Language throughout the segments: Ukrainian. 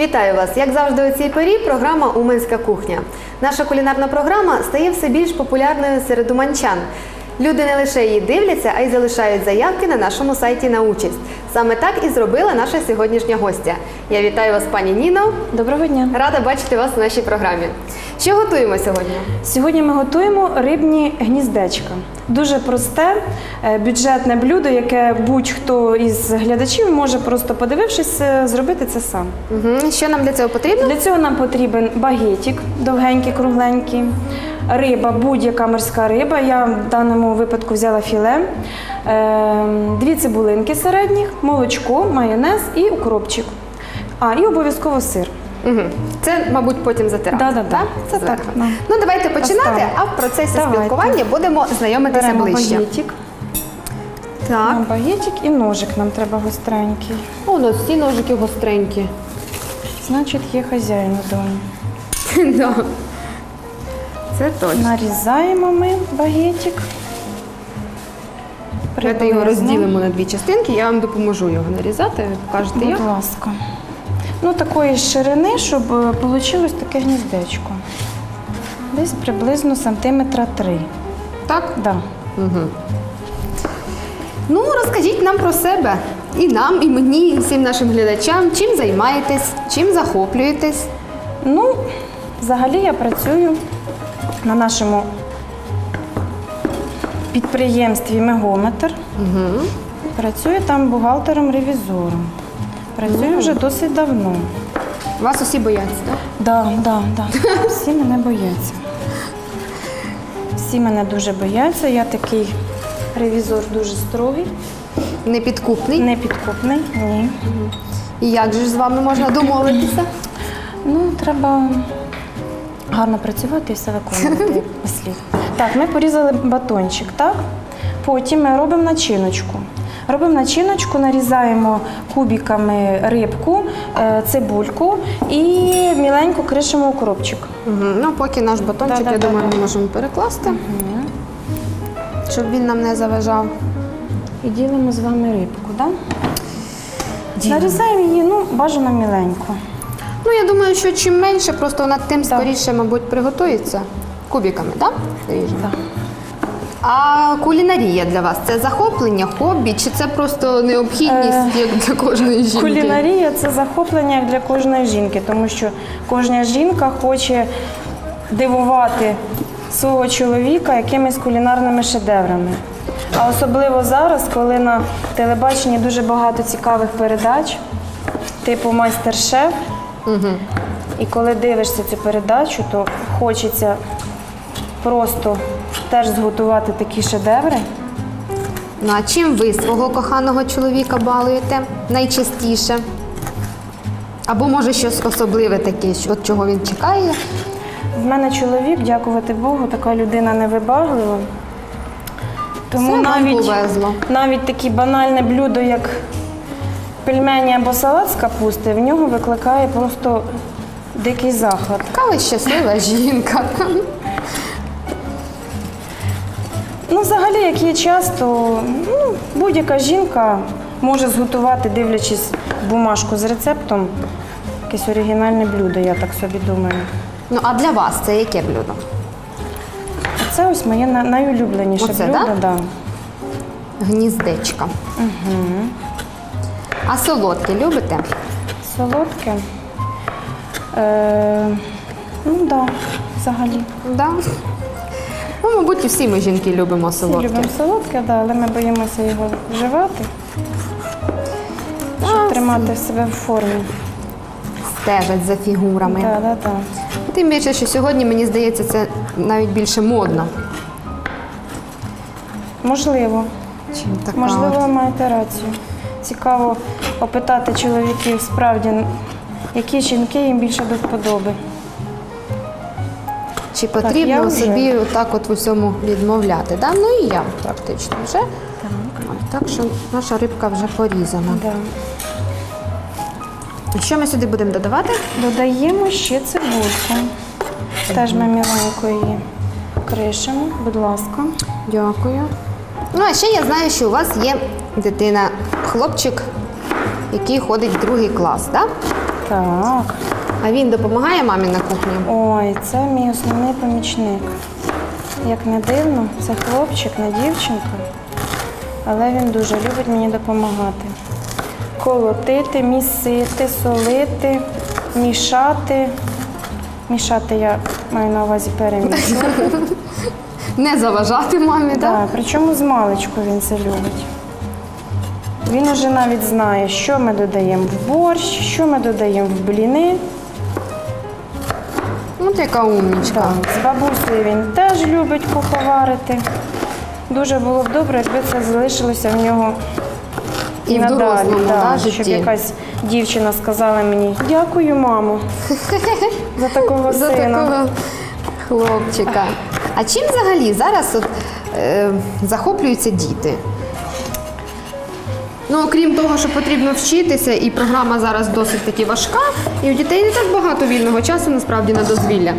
Вітаю вас! Як завжди у цій порі, програма Уманська кухня. Наша кулінарна програма стає все більш популярною серед уманчан. Люди не лише її дивляться, а й залишають заявки на нашому сайті на участь. Саме так і зробила наша сьогоднішня гостя. Я вітаю вас, пані Ніно. Доброго дня. Рада бачити вас у нашій програмі. Що готуємо сьогодні? Сьогодні ми готуємо рибні гніздечка. Дуже просте, е, бюджетне блюдо, яке будь-хто із глядачів може просто подивившись, е, зробити це сам. Угу. Що нам для цього потрібно? Для цього нам потрібен багетик, довгенький, кругленький, риба, будь-яка морська риба. Я в даному випадку взяла філе, е, дві цибулинки середніх, молочко, майонез і укропчик. А, і обов'язково сир. Угу. Це, мабуть, потім затирати. Да-да-да. Це Зверху. так, да. Ну, давайте починати, Поставимо. а в процесі Давайте. спілкування будемо знайомитися Беремо ближче. багетик. Так. Нам багетик і ножик нам треба гостренький. О, у нас всі ножики гостренькі. Значить, є хазяїн вдома. Да. Це точно. Нарізаємо ми багетик. Давайте його розділимо на дві частинки, я вам допоможу його нарізати. Покажете як. Будь ласка. Ну, такої ширини, щоб вийшло таке гніздечко. Десь приблизно сантиметра три. Так? Да. Ну, розкажіть нам про себе. І нам, і мені, і всім нашим глядачам, чим займаєтесь, чим захоплюєтесь. Ну, взагалі я працюю на нашому підприємстві Мегометр. Угу. Працюю там бухгалтером-ревізором. Працюю вже досить давно. Вас усі бояться, так? Да, да, да. Всі мене бояться. Всі мене дуже бояться. Я такий ревізор дуже строгий, Непідкупний. непідкупний. Ні. І як же ж з вами можна домовитися? Ну, треба гарно працювати і все виконувати як слід. Так, ми порізали батончик, так? Потім ми робимо начиночку. Робимо начиночку, нарізаємо кубиками рибку, е, цибульку і міленько кришимо укропчик. Угу. Ну, поки наш батончик, я думаю, ми можемо перекласти, щоб він нам не заважав. І ділимо з вами рибку, так? Нарізаємо її, ну, бажано міленько. Ну, я думаю, що чим менше, просто вона тим Так. скоріше, мабуть, приготується. Кубиками, так? Так. А кулінарія для вас це захоплення, хобі, чи це просто необхідність як для кожної жінки? Кулінарія це захоплення як для кожної жінки, тому що кожна жінка хоче дивувати свого чоловіка якимись кулінарними шедеврами. А особливо зараз, коли на телебаченні дуже багато цікавих передач, типу майстер-шеф. І коли дивишся цю передачу, то хочеться просто теж зготувати такі шедеври. Ну а чим ви свого коханого чоловіка балуєте найчастіше? Або може щось особливе таке, що- от чого він чекає? В мене чоловік, дякувати Богу, така людина невибаглива. Тому вам навіть, повезло. навіть таке банальне блюдо, як пельмені або салат з капусти, в нього викликає просто дикий захват. Яка ви щаслива жінка. Ну, взагалі, як є час, то ну, будь-яка жінка може зготувати, дивлячись бумажку з рецептом, якесь оригінальне блюдо, я так собі думаю. Ну а для вас це яке блюдо? Це ось моє на- найулюбленіше Оце, блюдо. да? Да. Гніздечка. Угу. А солодке любите? Солодке. Е, ну так, да, взагалі. Да. Ну, мабуть, і всі ми жінки любимо солодке. любимо солодке, да, але ми боїмося його вживати, щоб тримати себе в формі. Стежать за фігурами. Да, да, да. Тим більше, що сьогодні, мені здається, це навіть більше модно. Можливо. Чим така Можливо, ви маєте рацію. Цікаво опитати чоловіків справді, які жінки їм більше до вподоби. Чи потрібно вже. собі отак от в усьому відмовляти? Да? Ну і я практично вже. Ой, Так що наша рибка вже порізана. Да. Що ми сюди будемо додавати? Додаємо ще цибульку. Теж ми міленько її кришимо, будь ласка. Дякую. Ну, а ще я знаю, що у вас є дитина, хлопчик, який ходить в другий клас, так? Так. А він допомагає мамі на кухні? Ой, це мій основний помічник. Як не дивно, це хлопчик, не дівчинка, але він дуже любить мені допомагати. Колотити, місити, солити, мішати. Мішати я маю на увазі перемішувати. Не заважати мамі, так? Так, причому з маличку він це любить. Він уже навіть знає, що ми додаємо в борщ, що ми додаємо в бліни. От яка умнічка. Так, з бабусею він теж любить поховарити. Дуже було б добре, якби це залишилося в нього І в надалі, дорослому, да, щоб житті. якась дівчина сказала мені дякую, мамо, за такого За сина. такого хлопчика. А чим взагалі зараз от, е, захоплюються діти? Ну, окрім того, що потрібно вчитися, і програма зараз досить таки важка, і у дітей не так багато вільного часу насправді на дозвілля.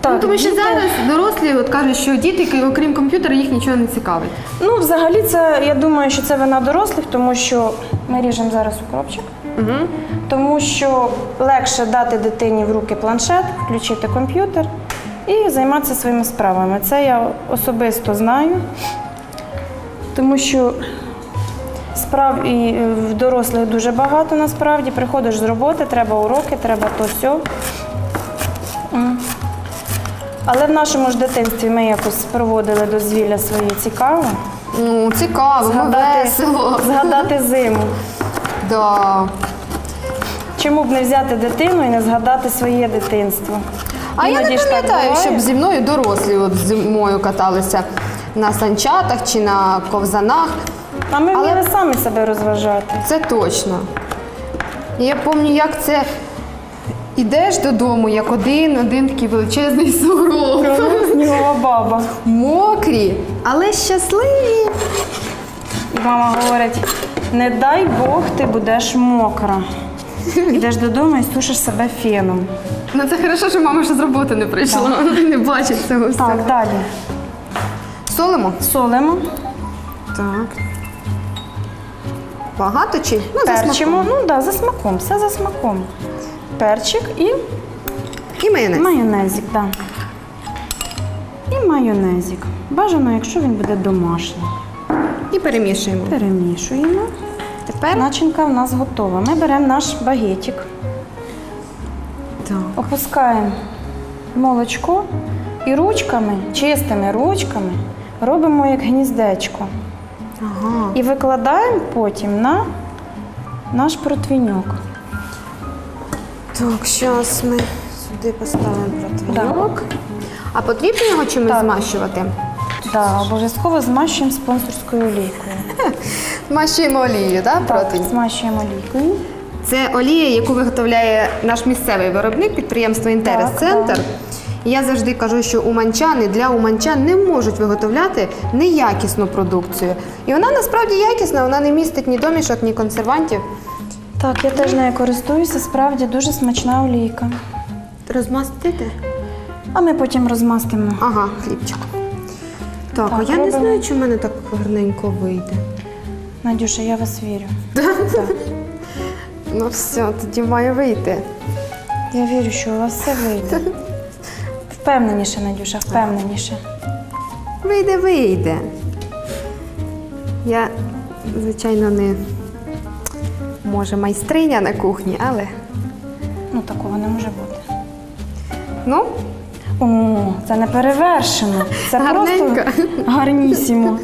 Так, ну, тому що діти- зараз дорослі от кажуть, що діти, окрім комп'ютера, їх нічого не цікавить. Ну, взагалі, це я думаю, що це вина дорослих, тому що ми ріжемо зараз укропчик. Угу. Тому що легше дати дитині в руки планшет, включити комп'ютер і займатися своїми справами. Це я особисто знаю, тому що справ і е, в дорослих дуже багато насправді. Приходиш з роботи, треба уроки, треба то сьо. Але в нашому ж дитинстві ми якось проводили дозвілля своє цікаво. Ну, цікаво, ну, весело. згадати зиму. Да. Чому б не взяти дитину і не згадати своє дитинство? А я Іноді не пам'ятаю, щоб зі мною дорослі от зимою каталися на санчатах чи на ковзанах. А ми Але- вміли самі себе розважати. Це точно. Я пам'ятаю, як це ідеш додому, як один, один такий величезний сугроб. Снігова баба. Мокрі, але щасливі. І мама говорить: не дай Бог, ти будеш мокра. Йдеш додому і сушиш себе феном. Ну це хорошо, що мама ще з роботи не прийшла, Вона не бачить цього всього. Так, далі. Солимо? Солимо, Так. Багато чи? Ну, перчимо. смаком. Ну да, за смаком, все за смаком. Перчик і І майонез. майонезик, так. Да. І майонезик. Бажано, якщо він буде домашній. І перемішуємо. Перемішуємо. Тепер Начинка в нас готова. Ми беремо наш багетик, так. опускаємо молочко і ручками, чистими ручками робимо як гніздечко. Ага. І викладаємо потім на наш противіньок. Так, зараз ми сюди поставимо противник. А потрібно його чимось Так. змащувати? Да, обов'язково змащуємо спонсорською олійкою. Змащуємо олією, так, Так, змащуємо олійкою. Це олія, яку виготовляє наш місцевий виробник, підприємство Інтерес Центр. так. Я завжди кажу, що уманчани для уманчан не можуть виготовляти неякісну продукцію. І вона насправді якісна, вона не містить ні домішок, ні консервантів. Так, я теж нею користуюся, справді дуже смачна олійка. Розмастити? А ми потім розмастимо. Ага, хлібчик. Так, а Так, я не робимо. знаю, чи в мене так гарненько вийде. Надюша, я вас вірю. Ну все, тоді має вийти. Я вірю, що у вас все вийде. Впевненіше, Надюша, впевненіше. Вийде, вийде. Я, звичайно, не може майстриня на кухні, але Ну, такого не може бути. ну, О, це не перевершено. Це Гарненько. просто гарнісімо.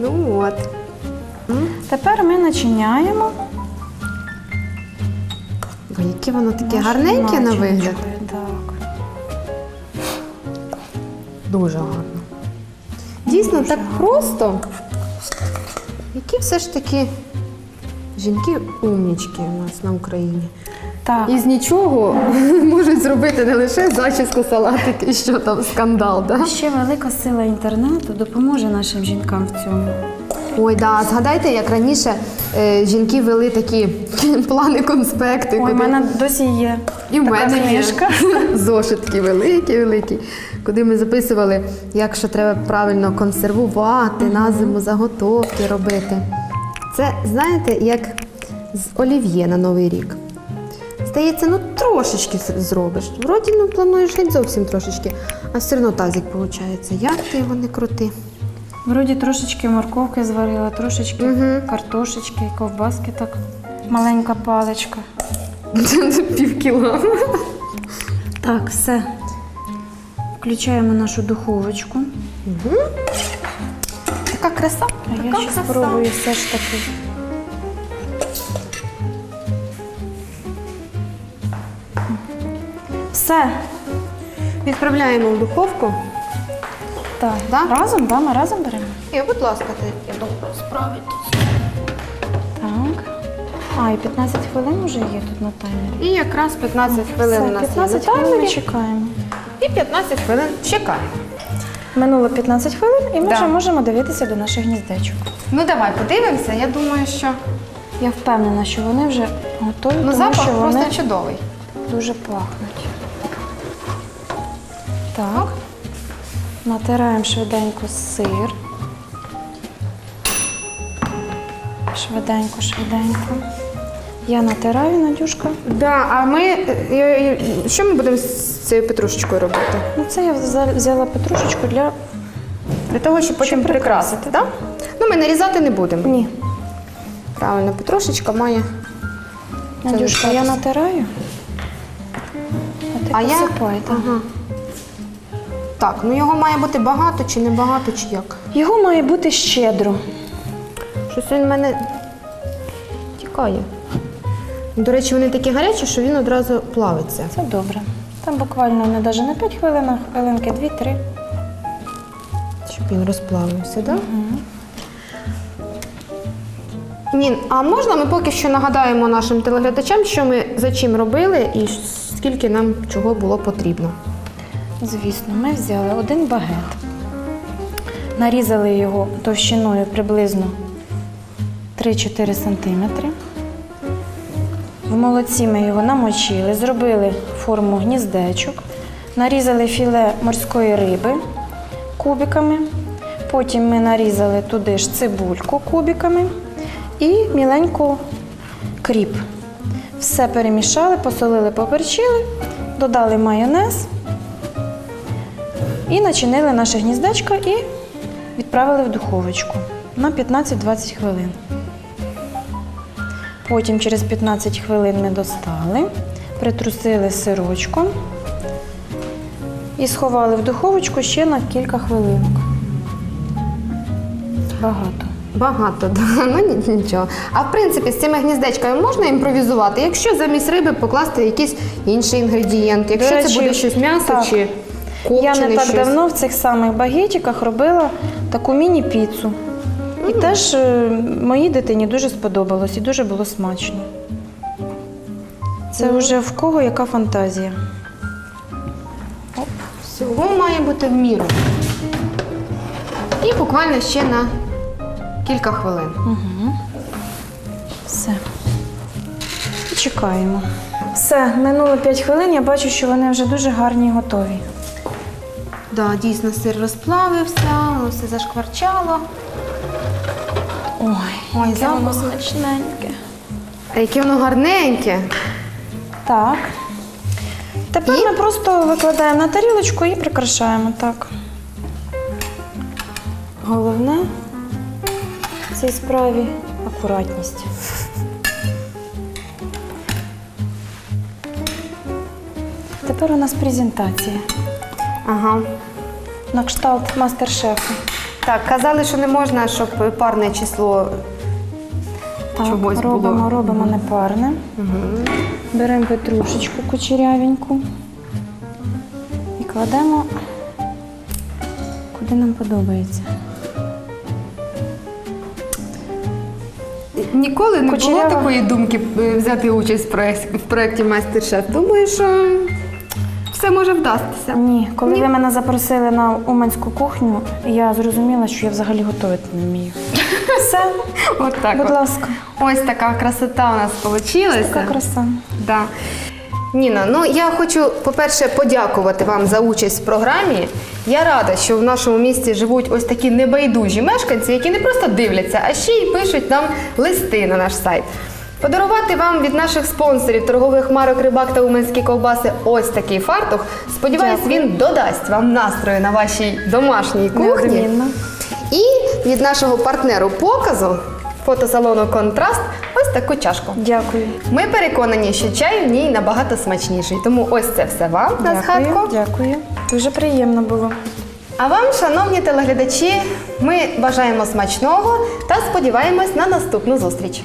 ну от. Тепер ми начиняємо. Яке воно таке гарненьке на вигляд. Так. Дуже гарно. Дійсно так просто. Які все ж таки жінки умнічки у нас на Україні. Так. І з нічого можуть зробити не лише зачіску, салатик і що там скандал. Да? Ще велика сила інтернету допоможе нашим жінкам в цьому. Ой, да, згадайте, як раніше е, жінки вели такі плани конспекти. Куди- мене досі є І в така мене книжка. зошит такий великий, великий, куди ми записували, як що треба правильно консервувати, на зиму заготовки робити. Це, знаєте, як з олів'є на Новий рік. Здається, ну трошечки зробиш. Вроді ну плануєш геть зовсім трошечки, а все одно тазик виходить. Як ти його не крути? Вроді трошечки морковки зварила, трошечки Мгм. картошечки, ковбаски так. Маленька паличка. Пів кіла. Так, все. Включаємо нашу духовочку. Така краса. А я ще спробую все ж таки. Все. Відправляємо в духовку. Так. Да? Разом, да? Ми разом беремо? І, будь ласка, ти я думаю, справитись. А, і 15 хвилин вже є тут на таймері. І якраз 15 хвилин у нас 15 є на хвилин таймері. чекаємо. І 15 хвилин чекаємо. Минуло 15 хвилин, і ми Да. вже можемо дивитися до наших гніздечок. Ну давай подивимося. Я думаю, що Я впевнена, що вони вже готові, ну, тому запах що просто вони чудовий. дуже пахнуть. Так. Натираємо швиденько сир. Швиденько, швиденько. Я натираю, Надюшка. Да, а ми е, е, що ми будемо з цією петрушечкою робити? Ну, це я взя- взяла петрушечку для. Для того, щоб потім Щоб прикрасити, так? Ну, ми нарізати не будемо. Ні. Правильно, петрушечка має. Надюшка, я лишатися. натираю. А ти А я. посипай, так. Ага. Так, ну його має бути багато чи не багато, чи як? Його має бути щедро. Щось він в мене тікає. До речі, вони такі гарячі, що він одразу плавиться. Це добре. Там буквально не навіть на 5 хвилин, а хвилинки 2-3. Щоб він розплавився, так? Да? Ні, а можна ми поки що нагадаємо нашим телеглядачам, що ми за чим робили і скільки нам чого було потрібно. Звісно, ми взяли один багет, нарізали його товщиною приблизно 3-4 см. В молоці ми його намочили, зробили форму гніздечок, нарізали філе морської риби кубиками. Потім ми нарізали туди ж цибульку кубиками і міленьку кріп. Все перемішали, посолили, поперчили, додали майонез і начинили наше гніздечко і відправили в духовочку на 15-20 хвилин. Потім через 15 хвилин ми достали, притрусили сирочком і сховали в духовочку ще на кілька хвилинок. Багато. Багато, да. ну нічого. А в принципі, з цими гніздечками можна імпровізувати, якщо замість риби покласти якийсь інший інгредієнт, якщо речі, це буде щось м'ясо так. чи Я не так щось. давно в цих самих багетиках робила таку міні-піцу. І теж е, моїй дитині дуже сподобалось і дуже було смачно. Це вже в кого яка фантазія. Всього має бути в міру. І буквально ще на кілька хвилин. Все. І чекаємо. Все, минуло 5 хвилин, я бачу, що вони вже дуже гарні і готові. Да, дійсно, сир розплавився, воно все зашкварчало. Ой, Ой, яке воно запах. смачненьке. А яке воно гарненьке. Так. Тепер ми просто викладаємо на тарілочку і прикрашаємо так. Головне в цій справі акуратність. Тепер у нас презентація. Ага. На кшталт мастер-шефу. Так, казали, що не можна, щоб парне число Так, чогось робимо, було. робимо непарне. Угу. Беремо петрушечку кучерявеньку і кладемо куди нам подобається. Ніколи не Кучерява. було такої думки е, взяти участь в проєк- в проєкті майстер-шеф. Думаю, що все може вдастися. Ні, коли ви мене запросили на уманську кухню, я зрозуміла, що я взагалі готувати не вмію. Все, От так. будь от. ласка, Ось така красота у нас вийшла. така краса. Да. Ніна, ну я хочу, по-перше, подякувати вам за участь в програмі. Я рада, що в нашому місті живуть ось такі небайдужі мешканці, які не просто дивляться, а ще й пишуть нам листи на наш сайт. Подарувати вам від наших спонсорів торгових марок Рибак та Уманські ковбаси ось такий фартух. Сподіваюсь, Дякую. він додасть вам настрою на вашій домашній кухні. Неодмінно. І від нашого партнеру показу фотосалону Контраст ось таку чашку. Дякую. Ми переконані, що чай в ній набагато смачніший. Тому ось це все вам на згадку. дякую. Дуже приємно було. А вам, шановні телеглядачі, ми бажаємо смачного та сподіваємось на наступну зустріч.